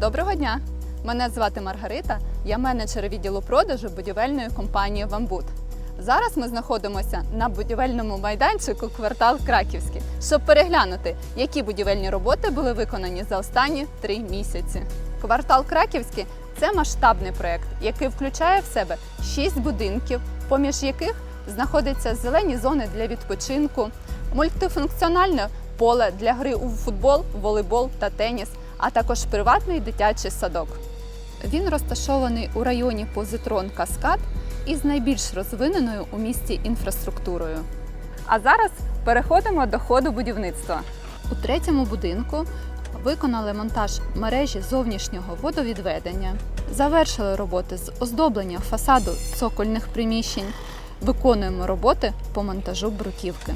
Доброго дня! Мене звати Маргарита, я менеджер відділу продажу будівельної компанії Вамбут. Зараз ми знаходимося на будівельному майданчику квартал Краківський, щоб переглянути, які будівельні роботи були виконані за останні три місяці. Квартал Краківський це масштабний проект, який включає в себе шість будинків, поміж яких знаходяться зелені зони для відпочинку, мультифункціональне поле для гри у футбол, волейбол та теніс, а також приватний дитячий садок. Він розташований у районі Позитрон Каскад із найбільш розвиненою у місті інфраструктурою. А зараз переходимо до ходу будівництва. У третьому будинку виконали монтаж мережі зовнішнього водовідведення, завершили роботи з оздоблення фасаду цокольних приміщень, виконуємо роботи по монтажу бруківки.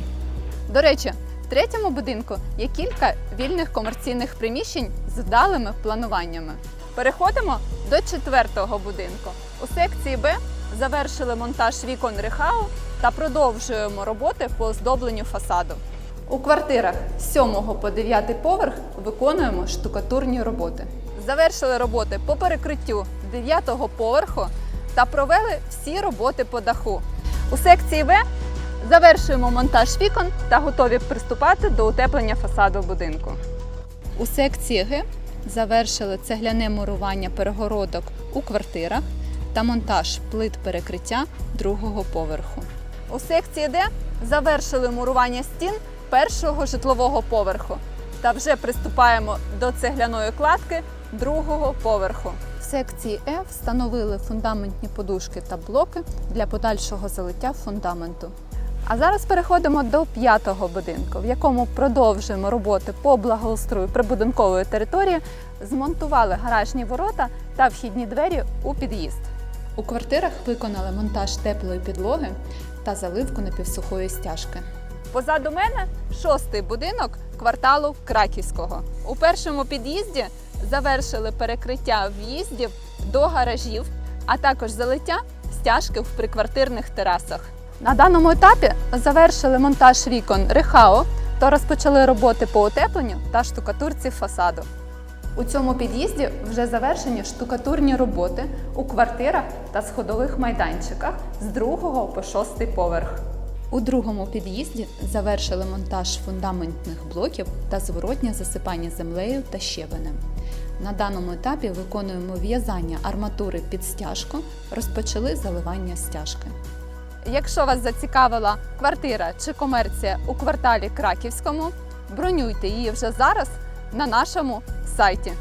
До речі, третьому будинку є кілька вільних комерційних приміщень з вдалими плануваннями. Переходимо до четвертого будинку. У секції Б завершили монтаж вікон Рехау та продовжуємо роботи по оздобленню фасаду. У квартирах з 7 по 9 поверх виконуємо штукатурні роботи. Завершили роботи по перекриттю 9 поверху та провели всі роботи по даху. У секції В завершуємо монтаж вікон та готові приступати до утеплення фасаду будинку. У секції Г завершили цегляне мурування перегородок у квартирах та монтаж плит перекриття другого поверху. У секції Д завершили мурування стін першого житлового поверху та вже приступаємо до цегляної кладки другого поверху. В секції Е встановили фундаментні подушки та блоки для подальшого залиття фундаменту. А зараз переходимо до п'ятого будинку, в якому продовжуємо роботи по благоустрою прибудинкової території, змонтували гаражні ворота та вхідні двері у під'їзд. У квартирах виконали монтаж теплої підлоги та заливку напівсухої стяжки. Позаду мене шостий будинок кварталу Краківського. У першому під'їзді завершили перекриття в'їздів до гаражів, а також залиття стяжки в приквартирних терасах. На даному етапі завершили монтаж вікон Рехао та розпочали роботи по утепленню та штукатурці фасаду. У цьому під'їзді вже завершені штукатурні роботи у квартирах та сходових майданчиках з другого по шостий поверх. У другому під'їзді завершили монтаж фундаментних блоків та зворотнє засипання землею та щебенем. На даному етапі виконуємо в'язання арматури під стяжку, розпочали заливання стяжки. Якщо вас зацікавила квартира чи комерція у кварталі Краківському, бронюйте її вже зараз на нашому сайті.